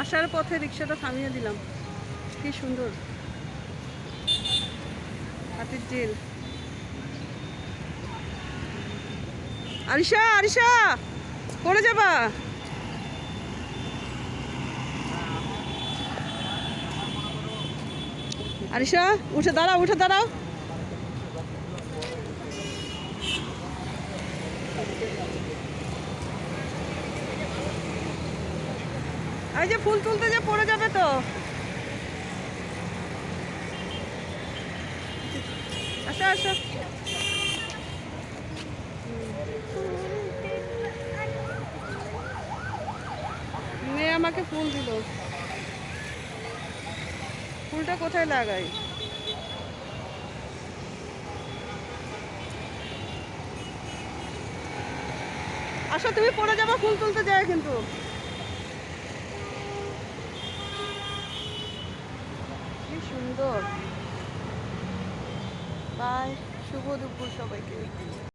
আসার পথে রিক্সাটা থামিয়ে দিলাম। কি সুন্দর। হাতির ঝিল আরিশা আরিশা! পড়ে যাবা। আরিশা, উঠে দাঁড়াও উঠে দাঁড়াও। এই যে ফুল তুলতে যে পড়ে যাবে তো। আসো আসো। মেয়ে আমাকে ফুল দিল। ফুলটা কোথায় লাগাই? আসো, তুমি পড়ে যাবা ফুল তুলতে যায় কিন্তু। কি সুন্দর। বাই শুভ দুপুর সবাইকে।